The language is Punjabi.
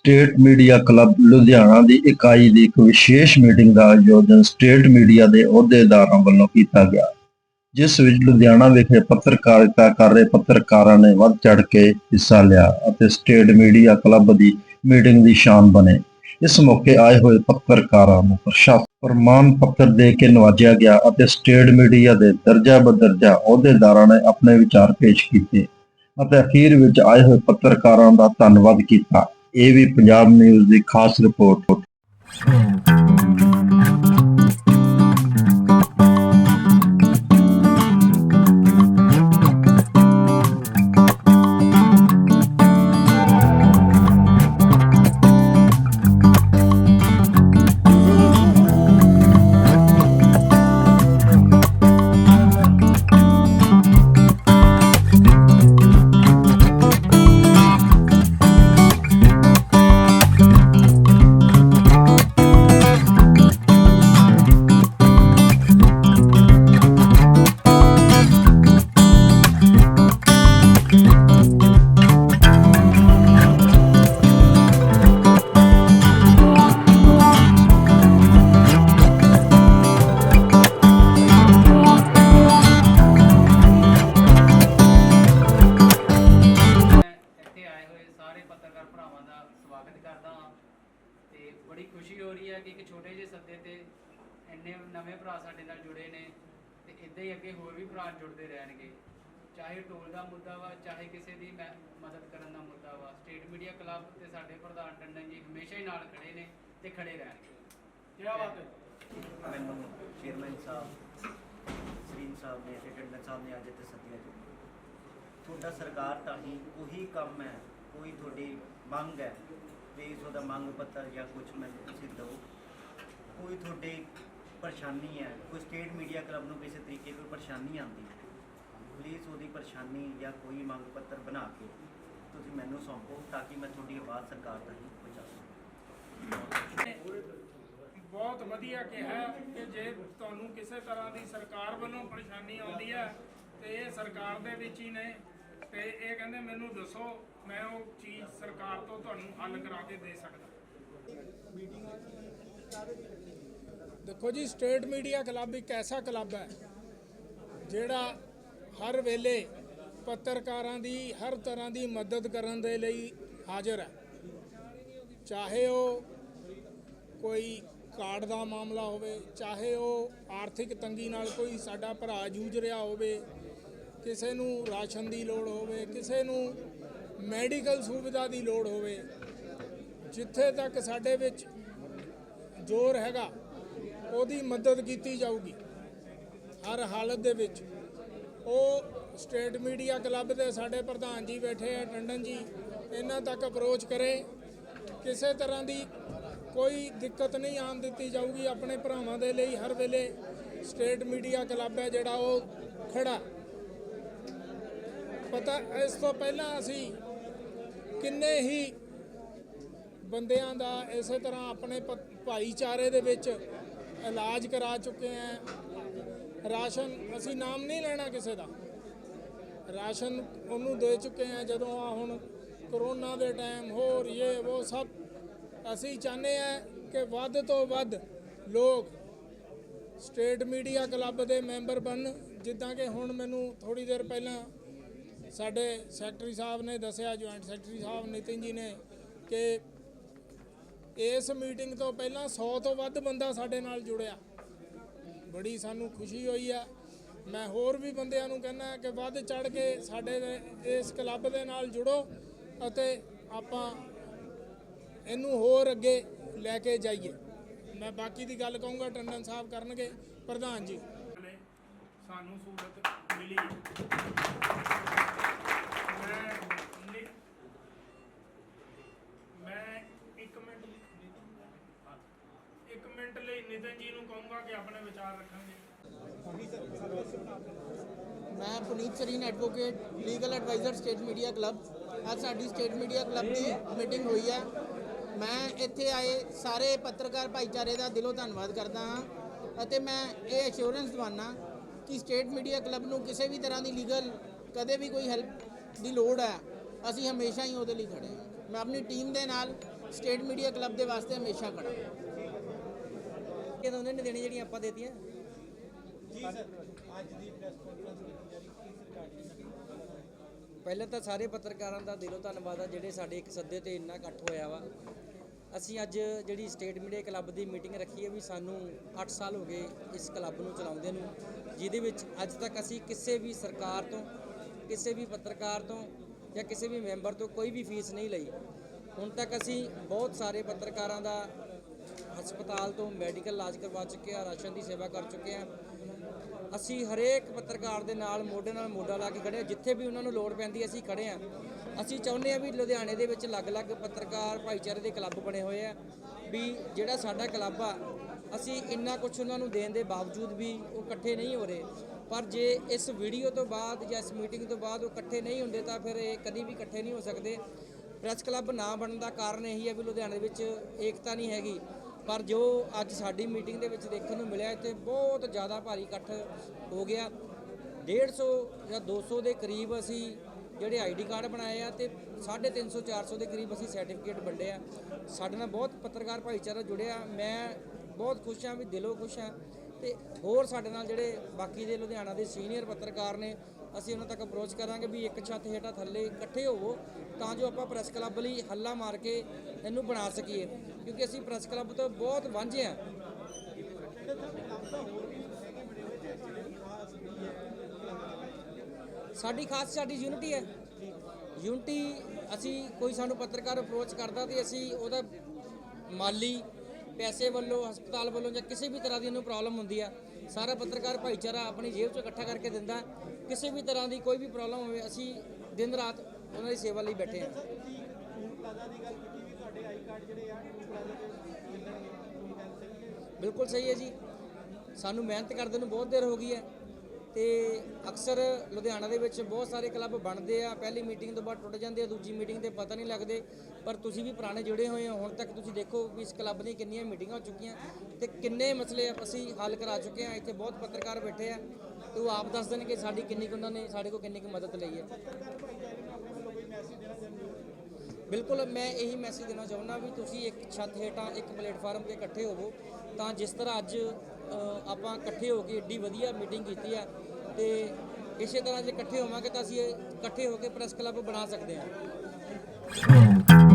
ਸਟੇਟ ਮੀਡੀਆ ਕਲੱਬ ਲੁਧਿਆਣਾ ਦੀ ਇਕਾਈ ਦੀ ਇੱਕ ਵਿਸ਼ੇਸ਼ ਮੀਟਿੰਗ ਦਾ ਆਯੋਜਨ ਸਟੇਟ ਮੀਡੀਆ ਦੇ ਅਹੁਦੇਦਾਰਾਂ ਵੱਲੋਂ ਕੀਤਾ ਗਿਆ, ਜਿਸ ਵਿੱਚ ਲੁਧਿਆਣਾ ਵਿਖੇ ਪੱਤਰਕਾਰਿਤਾ ਕਰ ਰਹੇ ਪੱਤਰਕਾਰਾਂ ਨੇ ਵੱਧ ਚੜ੍ਹ ਕੇ ਹਿੱਸਾ ਲਿਆ ਅਤੇ ਸਟੇਟ ਮੀਡੀਆ ਕਲੱਬ ਦੀ ਮੀਟਿੰਗ ਦੀ ਸ਼ਾਨ ਬਣੇ। ਇਸ ਮੌਕੇ ਆਏ ਹੋਏ ਪੱਤਰਕਾਰਾਂ ਨੂੰ ਪ੍ਰਸ਼ਾਸਨ ਪ੍ਰਮਾਣ ਪੱਤਰ ਦੇ ਕੇ ਨਵਾਜਿਆ ਗਿਆ ਅਤੇ ਸਟੇਟ ਮੀਡੀਆ ਦੇ ਦਰਜਾ ਬਦਰਜਾ ਅਹੁਦੇਦਾਰਾਂ ਨੇ ਆਪਣੇ ਵਿਚਾਰ ਪੇਸ਼ ਕੀਤੇ ਅਤੇ ਅਖੀਰ ਵਿੱਚ ਆਏ ਹੋਏ ਪੱਤਰਕਾਰਾਂ ਦਾ ਧੰਨਵਾਦ ਕੀਤਾ। ਇਹ ਵੀ ਪੰਜਾਬ ਨਿਊਜ਼ ਦੀ ਖਾਸ ਰਿਪੋਰਟ ਸਵਾਗਤ ਕਰਦਾ ਹਾਂ। ਤੇ ਬੜੀ ਖੁਸ਼ੀ ਹੋ ਰਹੀ ਹੈ ਕਿ ਇੱਕ ਛੋਟੇ ਜਿਹੇ ਸੱਦੇ ਤੇ ਇੰਨੇ ਨਵੇਂ ਭਰਾ ਸਾਡੇ ਨਾਲ ਜੁੜੇ ਨੇ ਤੇ ਇਦਾਂ ਹੀ ਅੱਗੇ ਹੋਰ ਵੀ ਭਰਾ ਜੁੜਦੇ ਰਹਿਣਗੇ। ਚਾਹੇ ਟੋਲ ਦਾ ਮੁੱਦਾ ਵਾ, ਚਾਹੇ ਕਿਸੇ ਦੀ ਮੈਂ ਮਦਦ ਕਰਨ ਦਾ ਮੁੱਦਾ ਵਾ, ਸਟੇਟ ਮੀਡੀਆ ਕਲੱਬ ਤੇ ਸਾਡੇ ਪ੍ਰਧਾਨ ਟੰਡਨ ਜੀ ਹਮੇਸ਼ਾ ਹੀ ਨਾਲ ਖੜੇ ਨੇ ਤੇ ਖੜੇ ਰਹਿਣਗੇ। ਕੀ ਬਾਤ ਹੈ। ਮੈਨੂੰ ਚੇਅਰਮੈਨ ਸਾਹਿਬ ਸਰੀਨ ਸਾਹਿਬ ਨੇ ਤੇ ਟੰਡਨ ਸਾਹਿਬ ਨੇ ਅੱਜ ਇੱਥੇ ਸੱਦਿਆ ਜੀ। ਤੁਹਾਡਾ ਸਰਕਾਰ ਤਾਂ ਹੀ ਉਹੀ ਕੰਮ ਹੈ ਕੋਈ ਤੁਹਾਡੀ ਮੰਗ ਹੈ। ਪਲੀਜ਼ ਉਹਦਾ ਮੰਗ ਪੱਤਰ ਜਾਂ ਕੁਝ ਮੈਨੂੰ ਤੁਸੀਂ ਦਿਓ। ਕੋਈ ਤੁਹਾਡੀ ਪਰੇਸ਼ਾਨੀ ਹੈ, ਕੋਈ ਸਟੇਟ ਮੀਡੀਆ ਕਲੱਬ ਨੂੰ ਕਿਸੇ ਤਰੀਕੇ ਕੋਈ ਪਰੇਸ਼ਾਨੀ ਆਉਂਦੀ ਹੈ ਪਲੀਜ਼ ਉਹਦੀ ਪਰੇਸ਼ਾਨੀ ਜਾਂ ਕੋਈ ਮੰਗ ਪੱਤਰ ਬਣਾ ਕੇ ਤੁਸੀਂ ਮੈਨੂੰ ਸੌਂਪੋ ਤਾਂ ਕਿ ਮੈਂ ਤੁਹਾਡੀ ਆਵਾਜ਼ ਸਰਕਾਰ ਤੱਕ ਪਹੁੰਚਾ ਸਕਾਂ। ਬਹੁਤ ਵਧੀਆ ਕਿਹਾ ਕਿ ਜੇ ਤੁਹਾਨੂੰ ਕਿਸੇ ਤਰ੍ਹਾਂ ਦੀ ਸਰਕਾਰ ਵੱਲੋਂ ਪਰੇਸ਼ਾਨੀ ਆਉਂਦੀ ਹੈ ਤੇ ਇਹ ਸਰਕਾਰ ਦੇ ਵਿੱਚ ਹੀ ਨੇ ਤੇ ਇਹ ਕਹਿੰਦੇ ਮੈਨੂੰ ਦੱਸੋ ਮੈਂ ਉਹ ਚੀਜ਼ ਸਰਕਾਰ ਤੋਂ ਤੁਹਾਨੂੰ ਹੱਲ ਕਰਾ ਕੇ ਦੇ ਸਕਦਾ। ਦੇਖੋ ਜੀ ਸਟੇਟ ਮੀਡੀਆ ਕਲੱਬ ਇੱਕ ਐਸਾ ਕਲੱਬ ਹੈ, ਜਿਹੜਾ ਹਰ ਵੇਲੇ ਪੱਤਰਕਾਰਾਂ ਦੀ, ਹਰ ਤਰ੍ਹਾਂ ਦੀ ਮਦਦ ਕਰਨ ਦੇ ਲਈ ਹਾਜ਼ਰ ਹੈ। ਚਾਹੇ ਉਹ ਕੋਈ ਕਾਰਡ ਦਾ ਮਾਮਲਾ ਹੋਵੇ, ਚਾਹੇ ਉਹ ਆਰਥਿਕ ਤੰਗੀ ਨਾਲ ਕੋਈ ਸਾਡਾ ਭਰਾ ਜੂਝ ਰਿਹਾ ਹੋਵੇ, ਕਿਸੇ ਨੂੰ ਰਾਸ਼ਨ ਦੀ ਲੋੜ ਹੋਵੇ, ਕਿਸੇ ਨੂੰ ਮੈਡੀਕਲ ਸੁਵਿਧਾ ਦੀ ਲੋੜ ਹੋਵੇ, ਜਿੱਥੇ ਤੱਕ ਸਾਡੇ ਵਿੱਚ ਜ਼ੋਰ ਹੈਗਾ, ਉਹਦੀ ਮਦਦ ਕੀਤੀ ਜਾਊਗੀ। ਹਰ ਹਾਲਤ ਦੇ ਵਿੱਚ। ਉਹ ਸਟੇਟ ਮੀਡੀਆ ਕਲੱਬ ਦੇ ਸਾਡੇ ਪ੍ਰਧਾਨ ਜੀ ਬੈਠੇ ਆ, ਟੰਡਨ ਜੀ, ਇਹਨਾਂ ਤੱਕ ਅਪਰੋਚ ਕਰੇ, ਕਿਸੇ ਤਰ੍ਹਾਂ ਦੀ ਕੋਈ ਦਿੱਕਤ ਨਹੀਂ ਆਉਣ ਦਿੱਤੀ ਜਾਊਗੀ ਆਪਣੇ ਭਰਾਵਾਂ ਦੇ ਲਈ। ਹਰ ਵੇਲੇ ਸਟੇਟ ਮੀਡੀਆ ਕਲੱਬ ਹੈ ਜਿਹੜਾ ਉਹ ਖੜਾ। ਪਤਾ, ਇਸ ਤੋਂ ਪਹਿਲਾਂ ਅਸੀਂ ਕਿੰਨੇ ਹੀ ਬੰਦਿਆਂ ਦਾ ਇਸੇ ਤਰ੍ਹਾਂ ਆਪਣੇ ਪ- ਭਾਈਚਾਰੇ ਦੇ ਵਿੱਚ ਇਲਾਜ ਕਰਾ ਚੁੱਕੇ ਹਾਂ ਰਾਸ਼ਨ, ਅਸੀਂ ਨਾਮ ਨਹੀਂ ਲੈਣਾ ਕਿਸੇ ਦਾ। ਰਾਸ਼ਨ ਉਹਨੂੰ ਦੇ ਚੁੱਕੇ ਹਾਂ ਜਦੋਂ ਆ ਹੁਣ ਕਰੋਨਾ ਦੇ ਟਾਈਮ, ਹੋਰ ਇਹ ਉਹ ਸਭ। ਅਸੀਂ ਚਾਹੁੰਦੇ ਹਾਂ ਕਿ ਵੱਧ ਤੋਂ ਵੱਧ ਲੋਕ ਸਟੇਟ ਮੀਡੀਆ ਕਲੱਬ ਦੇ ਮੈਂਬਰ ਬਣਨ ਜਿੱਦਾਂ ਕਿ ਹੁਣ ਮੈਨੂੰ ਥੋੜੀ ਦੇਰ ਪਹਿਲਾਂ ਸਾਡੇ ਸੈਕਟਰੀ ਸਾਹਿਬ ਨੇ ਦੱਸਿਆ, ਜੁਆਇੰਟ ਸੈਕਟਰੀ ਸਾਹਿਬ ਨਿਤਿਨ ਜੀ ਨੇ ਕਿ ਇਸ ਮੀਟਿੰਗ ਤੋਂ ਪਹਿਲਾਂ 100 ਤੋਂ ਵੱਧ ਬੰਦਾ ਸਾਡੇ ਨਾਲ ਜੁੜਿਆ। ਬੜੀ ਸਾਨੂੰ ਖੁਸ਼ੀ ਹੋਈ ਹੈ ਮੈਂ ਹੋਰ ਵੀ ਬੰਦਿਆਂ ਨੂੰ ਕਹਿੰਦਾ ਕਿ ਵੱਧ ਚੜ ਕੇ ਸਾਡੇ ਇਸ ਕਲੱਬ ਦੇ ਨਾਲ ਜੁੜੋ ਅਤੇ ਆਪਾਂ ਇਹਨੂੰ ਹੋਰ ਅੱਗੇ ਲੈ ਕੇ ਜਾਈਏ। ਮੈਂ ਬਾਕੀ ਦੀ ਗੱਲ ਕਹੂੰਗਾ, ਟੰਡਨ ਸਾਹਿਬ ਕਰਨਗੇ। ਪ੍ਰਧਾਨ ਜੀ। ਸਾਨੂੰ ਸਹੂਲਤ ਮਿਲੀ ਮੈਂ ਨਿ- ਮੈਂ ਇੱਕ ਮਿੰਟ ਹਾਂ, ਇੱਕ ਮਿੰਟ ਲਈ ਨਿਤਨ ਜੀ ਨੂੰ ਕਹੂੰਗਾ ਕਿ ਆਪਣੇ ਵਿਚਾਰ ਰੱਖਣਗੇ? ਮੈਂ Puneet Sareen advocate legal adviser state media club ਅੱਜ ਸਾਡੀ ਸਟੇਟ ਮੀਡੀਆ ਕਲੱਬ ਦੀ ਮੀਟਿੰਗ ਹੋਈ ਹੈ। ਮੈਂ ਇੱਥੇ ਆਏ ਸਾਰੇ ਪੱਤਰਕਾਰ ਭਾਈਚਾਰੇ ਦਾ ਦਿਲੋਂ ਧੰਨਵਾਦ ਕਰਦਾ ਹਾਂ ਅਤੇ ਮੈਂ ਇਹ ਐਸ਼ੋਰੈਂਸ ਦਿਵਾਨਾ ਕਿ ਸਟੇਟ ਮੀਡੀਆ ਕਲੱਬ ਨੂੰ ਕਿਸੇ ਵੀ ਤਰ੍ਹਾਂ ਦੀ ਲੀਗਲ ਕਦੇ ਵੀ ਕੋਈ ਹੈਲਪ ਦੀ ਲੋੜ ਹੈ, ਅਸੀਂ ਹਮੇਸ਼ਾ ਹੀ ਉਹਦੇ ਲਈ ਖੜੇ ਹਾਂ। ਮੈਂ ਆਪਣੀ ਟੀਮ ਦੇ ਨਾਲ ਸਟੇਟ ਮੀਡੀਆ ਕਲੱਬ ਦੇ ਵਾਸਤੇ ਹਮੇਸ਼ਾ ਖੜਾ ਇਹ ਤਾਂ ਉਹਨਾਂ ਨੇ ਦੇਣੀ ਜਿਹੜੀਆਂ ਆਪਾਂ ਦੇਤੀਆਂ। ਪਹਿਲਾਂ ਤਾਂ ਸਾਰੇ ਪੱਤਰਕਾਰਾਂ ਦਾ ਦਿਲੋਂ ਧੰਨਵਾਦ ਆ ਜਿਹੜੇ ਸਾਡੇ ਇੱਕ ਸੱਦੇ ਤੇ ਇੰਨਾ ਇਕੱਠ ਹੋਇਆ ਵਾ। ਅਸੀਂ ਅੱਜ ਜਿਹੜੀ ਸਟੇਟ ਮੀਡੀਆ ਕਲੱਬ ਦੀ ਮੀਟਿੰਗ ਰੱਖੀ ਹੈ ਵੀ ਸਾਨੂੰ 8 ਸਾਲ ਹੋ ਗਏ ਇਸ ਕਲੱਬ ਨੂੰ ਚਲਾਉਂਦੇ ਨੂੰ। ਜਿਹਦੇ ਵਿੱਚ ਅੱਜ ਤੱਕ ਅਸੀਂ ਕਿਸੇ ਵੀ ਸਰਕਾਰ ਤੋਂ ਕਿਸੇ ਵੀ ਪੱਤਰਕਾਰ ਤੋਂ ਜਾਂ ਕਿਸੇ ਵੀ ਮੈਂਬਰ ਤੋਂ ਕੋਈ ਵੀ ਫੀਸ ਨਹੀਂ ਲਈ। ਹੁਣ ਤੱਕ ਅਸੀਂ ਬਹੁਤ ਸਾਰੇ ਪੱਤਰਕਾਰਾਂ ਦਾ ਹਸਪਤਾਲ ਤੋਂ ਮੈਡੀਕਲ ਇਲਾਜ ਕਰਵਾ ਚੁੱਕੇ ਆ, ਰਾਸ਼ਨ ਦੀ ਸੇਵਾ ਕਰ ਚੁੱਕੇ ਆ। ਅਸੀਂ ਹਰੇਕ ਪੱਤਰਕਾਰ ਦੇ ਨਾਲ, ਮੋਢੇ ਨਾਲ ਮੋਢਾ ਲਾ ਕੇ ਖੜੇ ਹਾਂ ਜਿੱਥੇ ਵੀ ਉਹਨਾਂ ਨੂੰ ਲੋੜ ਪੈਂਦੀ ਅਸੀਂ ਖੜੇ ਆ। ਅਸੀਂ ਚਾਹੁੰਦੇ ਆ ਵੀ ਲੁਧਿਆਣੇ ਦੇ ਵਿੱਚ ਅਲੱਗ-ਅਲੱਗ ਪੱਤਰਕਾਰ ਭਾਈਚਾਰੇ ਦੇ ਕਲੱਬ ਬਣੇ ਹੋਏ ਆ। ਵੀ ਜਿਹੜਾ ਸਾਡਾ ਕਲੱਬ ਆ, ਅਸੀਂ ਇੰਨਾ ਕੁਝ ਉਹਨਾਂ ਨੂੰ ਦੇਣ ਦੇ ਬਾਵਜੂਦ ਵੀ ਉਹ ਇਕੱਠੇ ਨਹੀਂ ਹੋ ਰਹੇ। ਪਰ ਜੇ ਇਸ ਵੀਡੀਓ ਤੋਂ ਬਾਅਦ ਜਾਂ ਇਸ ਮੀਟਿੰਗ ਤੋਂ ਬਾਅਦ ਉਹ ਇਕੱਠੇ ਨਹੀਂ ਹੁੰਦੇ ਤਾਂ ਫਿਰ ਇਹ ਕਦੀ ਵੀ ਇਕੱਠੇ ਨਹੀਂ ਹੋ ਸਕਦੇ। ਪ੍ਰੈਸ ਕਲੱਬ ਨਾ ਬਣਨ ਦਾ ਕਾਰਨ ਇਹੀ ਹੈ ਵੀ ਲੁਧਿਆਣੇ ਦੇ ਵਿੱਚ ਏਕਤਾ ਨਹੀਂ ਹੈਗੀ। ਪਰ ਜੋ ਅੱਜ ਸਾਡੀ ਮੀਟਿੰਗ ਦੇ ਵਿੱਚ ਦੇਖਣ ਨੂੰ ਮਿਲਿਆ, ਇੱਥੇ ਬਹੁਤ ਜ਼ਿਆਦਾ ਭਾਰੀ ਇਕੱਠ ਹੋ ਗਿਆ। 150 ਜਾਂ 200 ਦੇ ਕਰੀਬ ਅਸੀਂ ਜਿਹੜੇ ਆਈਡੀ ਕਾਰਡ ਬਣਾਏ ਆ ਤੇ 350 400 ਦੇ ਕਰੀਬ ਅਸੀਂ ਸਰਟੀਫਿਕੇਟ ਵੰਡੇ ਆ। ਸਾਡੇ ਨਾਲ ਬਹੁਤ ਪੱਤਰਕਾਰ ਭਾਈਚਾਰਾ ਜੁੜਿਆ। ਮੈਂ ਬਹੁਤ ਖੁਸ਼ ਹਾਂ ਵੀ ਦਿਲੋਂ ਖੁਸ਼ ਹਾਂ। ਤੇ ਹੋਰ ਸਾਡੇ ਨਾਲ ਜਿਹੜੇ ਬਾਕੀ ਦੇ ਲੁਧਿਆਣਾ ਦੇ ਸੀਨੀਅਰ ਪੱਤਰਕਾਰ ਨੇ, ਅਸੀਂ ਉਹਨਾਂ ਤੱਕ ਅਪਰੋਚ ਕਰਾਂਗੇ ਵੀ ਇੱਕ ਛੱਤ ਹੇਠਾਂ ਥੱਲੇ ਇਕੱਠੇ ਹੋਵੋ ਤਾਂ ਜੋ ਆਪਾਂ ਪ੍ਰੈਸ ਕਲੱਬ ਲਈ ਹੱਲਾ ਮਾਰ ਕੇ ਇਹਨੂੰ ਬਣਾ ਸਕੀਏ। ਕਿਉਂਕਿ ਅਸੀਂ ਪ੍ਰੈਸ ਕਲੱਬ ਤੋਂ ਬਹੁਤ ਵਾਂਝੇ ਹਾਂ। ਸਾਡੀ ਖਾਸ ਸਾਡੀ ਯੂਨਿਟੀ ਹੈ। ਯੂਨਿਟੀ ਅਸੀਂ ਕੋਈ ਸਾਨੂੰ ਪੱਤਰਕਾਰ ਅਪਰੋਚ ਕਰਦਾ ਤੇ ਅਸੀਂ ਉਹਦਾ ਮਾਲੀ ਪੈਸੇ ਵੱਲੋਂ, ਹਸਪਤਾਲ ਵੱਲੋਂ ਜਾਂ ਕਿਸੇ ਵੀ ਤਰ੍ਹਾਂ ਦੀ ਉਹਨੂੰ ਪ੍ਰੋਬਲਮ ਹੁੰਦੀ ਆ, ਸਾਰਾ ਪੱਤਰਕਾਰ ਭਾਈਚਾਰਾ ਆਪਣੀ ਜੇਬ ਚੋਂ ਇਕੱਠਾ ਕਰਕੇ ਦਿੰਦਾ। ਕਿਸੇ ਵੀ ਤਰ੍ਹਾਂ ਦੀ ਕੋਈ ਵੀ ਪ੍ਰੋਬਲਮ ਹੋਵੇ, ਅਸੀਂ ਦਿਨ ਰਾਤ ਉਹਨਾਂ ਦੀ ਸੇਵਾ ਲਈ ਬੈਠੇ ਹਾਂ। ਬਿਲਕੁਲ ਸਹੀ ਹੈ ਜੀ। ਸਾਨੂੰ ਮਿਹਨਤ ਕਰਦੇ ਨੂੰ ਬਹੁਤ ਦੇਰ ਹੋ ਗਈ ਹੈ। ਤੇ ਅਕਸਰ ਲੁਧਿਆਣਾ ਦੇ ਵਿੱਚ ਬਹੁਤ ਸਾਰੇ ਕਲੱਬ ਬਣਦੇ ਆ, ਪਹਿਲੀ ਮੀਟਿੰਗ ਤੋਂ ਬਾਅਦ ਟੁੱਟ ਜਾਂਦੇ ਆ, ਦੂਜੀ ਮੀਟਿੰਗ ਤੇ ਪਤਾ ਨਹੀਂ ਲੱਗਦੇ। ਪਰ ਤੁਸੀਂ ਵੀ ਪੁਰਾਣੇ ਜੁੜੇ ਹੋਏ ਹੋ, ਹੁਣ ਤੱਕ ਤੁਸੀਂ ਦੇਖੋ ਵੀ ਇਸ ਕਲੱਬ ਦੀਆਂ ਕਿੰਨੀਆਂ ਮੀਟਿੰਗਾਂ ਹੋ ਚੁੱਕੀਆਂ। ਤੇ ਕਿੰਨੇ ਮਸਲੇ ਅਸੀਂ ਹੱਲ ਕਰਾ ਚੁੱਕੇ ਆ, ਇੱਥੇ ਬਹੁਤ ਪੱਤਰਕਾਰ ਬੈਠੇ ਆ। ਤੇ ਉਹ ਆਪ ਦੱਸਦੇ ਨੇ ਕਿ ਸਾਡੀ ਕਿੰਨੀ ਕੁ ਉਹਨਾਂ ਨੇ, ਸਾਡੇ ਕੋਲ ਕਿੰਨੀ ਕੁ ਮਦਦ ਲਈ ਹੈ। ਬਿਲਕੁਲ, ਮੈਂ ਇਹੀ ਮੈਸੇਜ ਦੇਣਾ ਚਾਹੁੰਦਾ ਵੀ ਤੁਸੀਂ ਇੱਕ ਛੱਤ ਹੇਠਾਂ ਇੱਕ ਪਲੇਟਫਾਰਮ ਤੇ ਇਕੱਠੇ ਹੋਵੋ। ਤਾਂ ਜਿਸ ਤਰ੍ਹਾਂ ਅੱਜ ਆਪਾਂ ਇਕੱਠੇ ਹੋ ਕੇ ਏਡੀ ਵਧੀਆ ਮੀਟਿੰਗ ਕੀਤੀ ਹੈ ਤੇ ਇਸੇ ਤਰ੍ਹਾਂ ਜੇ ਇਕੱਠੇ ਹੋਵਾਂਗੇ ਤਾਂ ਅਸੀਂ ਇਹ ਇਕੱਠੇ ਹੋ ਕੇ ਪ੍ਰੈਸ ਕਲੱਬ ਬਣਾ ਸਕਦੇ ਹਾਂ।